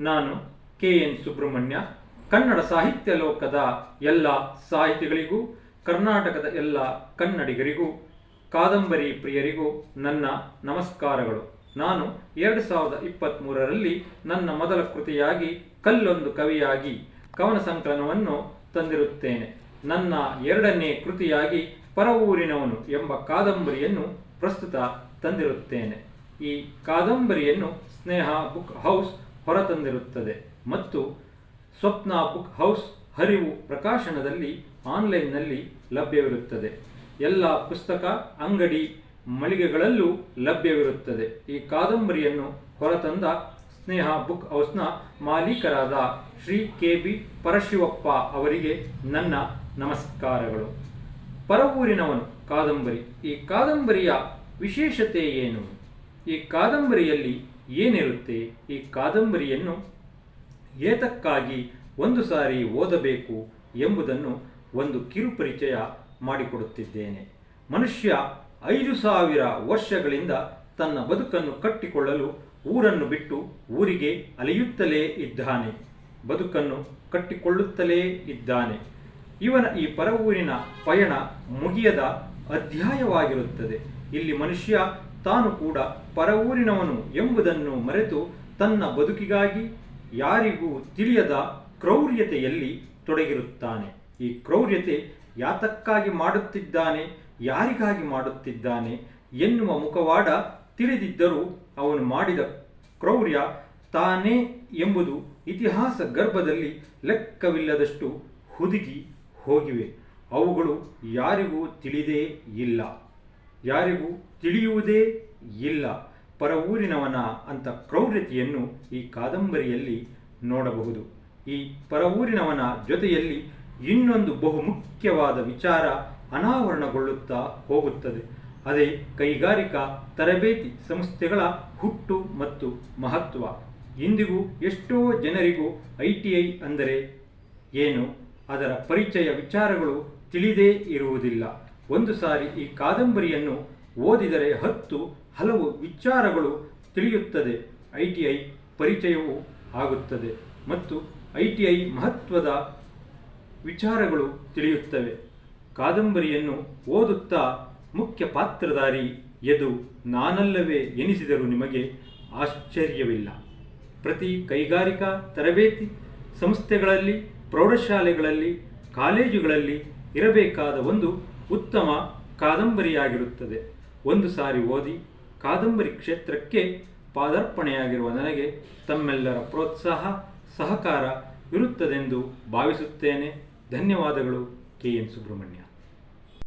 ನಾನು K N Subrahmanya. Kannada ಸಾಹಿತ್ಯ ಲೋಕದ ಎಲ್ಲ ಸಾಹಿತಿಗಳಿಗೂ, ಕರ್ನಾಟಕದ ಎಲ್ಲ ಕನ್ನಡಿಗರಿಗೂ, ಕಾದಂಬರಿ ಪ್ರಿಯರಿಗೂ ನನ್ನ ನಮಸ್ಕಾರಗಳು. ನಾನು ಎರಡು ಸಾವಿರದ ಇಪ್ಪತ್ತ್ಮೂರರಲ್ಲಿ ನನ್ನ ಮೊದಲ ಕೃತಿಯಾಗಿ ಕಲ್ಲೊಂದು ಕವಿಯಾಗಿ ಕವನ ಸಂಕಲನವನ್ನು ತಂದಿರುತ್ತೇನೆ. ನನ್ನ ಎರಡನೇ ಕೃತಿಯಾಗಿ ಪರವೂರಿನವನು ಎಂಬ ಕಾದಂಬರಿಯನ್ನು ಪ್ರಸ್ತುತ ತಂದಿರುತ್ತೇನೆ. ಈ ಕಾದಂಬರಿಯನ್ನು ಸ್ನೇಹ ಬುಕ್ ಹೌಸ್ ಹೊರತಂದಿರುತ್ತದೆ. ಮತ್ತು ಸ್ವಪ್ನ ಬುಕ್ ಹೌಸ್ ಹರಿವು ಪ್ರಕಾಶನದಲ್ಲಿ ಆನ್ಲೈನ್ನಲ್ಲಿ ಲಭ್ಯವಿರುತ್ತದೆ. ಎಲ್ಲ ಪುಸ್ತಕ, ಅಂಗಡಿ, ಮಳಿಗೆಗಳಲ್ಲೂ ಲಭ್ಯವಿರುತ್ತದೆ. ಈ ಕಾದಂಬರಿಯನ್ನು ಹೊರತಂದ ಸ್ನೇಹ ಬುಕ್ ಹೌಸ್ನ ಮಾಲೀಕರಾದ ಶ್ರೀ ಕೆ ಬಿ ಪರಶಿವಪ್ಪ ಅವರಿಗೆ ನನ್ನ ನಮಸ್ಕಾರಗಳು. ಪರವೂರಿನವನು ಕಾದಂಬರಿ. ಈ ಕಾದಂಬರಿಯ ವಿಶೇಷತೆ ಏನು? ಈ ಕಾದಂಬರಿಯಲ್ಲಿ ಏನಿರುತ್ತೆ ಈ ಕಾದಂಬರಿಯನ್ನು ಏತಕ್ಕಾಗಿ ಒಂದು ಸಾರಿ ಓದಬೇಕು ಎಂಬುದನ್ನು ಒಂದು ಕಿರುಪರಿಚಯ ಮಾಡಿಕೊಡುತ್ತಿದ್ದೇನೆ. ಮನುಷ್ಯ ಐದು ಸಾವಿರ ವರ್ಷಗಳಿಂದ ತನ್ನ ಬದುಕನ್ನು ಕಟ್ಟಿಕೊಳ್ಳಲು ಊರನ್ನು ಬಿಟ್ಟು ಊರಿಗೆ ಅಲೆಯುತ್ತಲೇ ಇದ್ದಾನೆ. ಬದುಕನ್ನು ಕಟ್ಟಿಕೊಳ್ಳುತ್ತಲೇ ಇದ್ದಾನೆ. ಇವನ ಈ ಪರವೂರಿನ ಪಯಣ ಮುಗಿಯದ ಅಧ್ಯಾಯವಾಗಿರುತ್ತದೆ. ಇಲ್ಲಿ ಮನುಷ್ಯ ತಾನು ಕೂಡ ಪರವೂರಿನವನು ಎಂಬುದನ್ನು ಮರೆತು ತನ್ನ ಬದುಕಿಗಾಗಿ ಯಾರಿಗೂ ತಿಳಿಯದ ಕ್ರೌರ್ಯತೆಯಲ್ಲಿ ತೊಡಗಿರುತ್ತಾನೆ. ಈ ಕ್ರೌರ್ಯತೆ ಯಾತಕ್ಕಾಗಿ ಮಾಡುತ್ತಿದ್ದಾನೆ, ಯಾರಿಗಾಗಿ ಮಾಡುತ್ತಿದ್ದಾನೆ ಎನ್ನುವ ಮುಖವಾಡ ತಿಳಿದಿದ್ದರೂ ಅವನು ಮಾಡಿದ ಕ್ರೌರ್ಯ ತಾನೇ ಎಂಬುದು ಇತಿಹಾಸ ಗರ್ಭದಲ್ಲಿ ಲೆಕ್ಕವಿಲ್ಲದಷ್ಟು ಹುದುಗಿ ಹೋಗಿವೆ. ಅವುಗಳು ಯಾರಿಗೂ ತಿಳಿದೇ ಇಲ್ಲ. ಯಾರಿಗೂ ತಿಳಿಯುವುದೇ ಇಲ್ಲ. ಪರವೂರಿನವನ ಅಂತ ಕ್ರೌರ್ಯತೆಯನ್ನು ಈ ಕಾದಂಬರಿಯಲ್ಲಿ ನೋಡಬಹುದು. ಈ ಪರವೂರಿನವನ ಜೊತೆಯಲ್ಲಿ ಇನ್ನೊಂದು ಬಹುಮುಖ್ಯವಾದ ವಿಚಾರ ಅನಾವರಣಗೊಳ್ಳುತ್ತಾ ಹೋಗುತ್ತದೆ. ಅದೇ ಕೈಗಾರಿಕಾ ತರಬೇತಿ ಸಂಸ್ಥೆಗಳ ಹುಟ್ಟು ಮತ್ತು ಮಹತ್ವ. ಇಂದಿಗೂ ಎಷ್ಟೋ ಜನರಿಗೂ ಐ ಟಿ ಐ ಅಂದರೆ ಏನು? ಅದರ ಪರಿಚಯ ವಿಚಾರಗಳು ತಿಳಿದೇ ಇರುವುದಿಲ್ಲ. ಒಂದು ಸಾರಿ ಈ ಕಾದಂಬರಿಯನ್ನು ಓದಿದರೆ ಹತ್ತು ಹಲವು ವಿಚಾರಗಳು ತಿಳಿಯುತ್ತದೆ. ಐ ಟಿ ಐ ಪರಿಚಯವೂ ಆಗುತ್ತದೆ ಮತ್ತು ಐ ಟಿ ಐ ಮಹತ್ವದ ವಿಚಾರಗಳು ತಿಳಿಯುತ್ತವೆ. ಕಾದಂಬರಿಯನ್ನು ಓದುತ್ತಾ ಮುಖ್ಯ ಪಾತ್ರಧಾರಿ ಎದು ನಾನಲ್ಲವೇ ಎನಿಸಿದರೂ ನಿಮಗೆ ಆಶ್ಚರ್ಯವಿಲ್ಲ. ಪ್ರತಿ ಕೈಗಾರಿಕಾ ತರಬೇತಿ ಸಂಸ್ಥೆಗಳಲ್ಲಿ, ಪ್ರೌಢಶಾಲೆಗಳಲ್ಲಿ, ಕಾಲೇಜುಗಳಲ್ಲಿ ಇರಬೇಕಾದ ಒಂದು ಉತ್ತಮ ಕಾದಂಬರಿಯಾಗಿರುತ್ತದೆ. ಒಂದು ಸಾರಿ ಓದಿ ಕಾದಂಬರಿ ಕ್ಷೇತ್ರಕ್ಕೆ ಪಾದಾರ್ಪಣೆಯಾಗಿರುವ ನನಗೆ ತಮ್ಮೆಲ್ಲರ ಪ್ರೋತ್ಸಾಹ, ಸಹಕಾರ ಇರುತ್ತದೆಂದು ಭಾವಿಸುತ್ತೇನೆ. ಧನ್ಯವಾದಗಳು. ಕೆ. ಎನ್. ಸುಬ್ರಹ್ಮಣ್ಯ.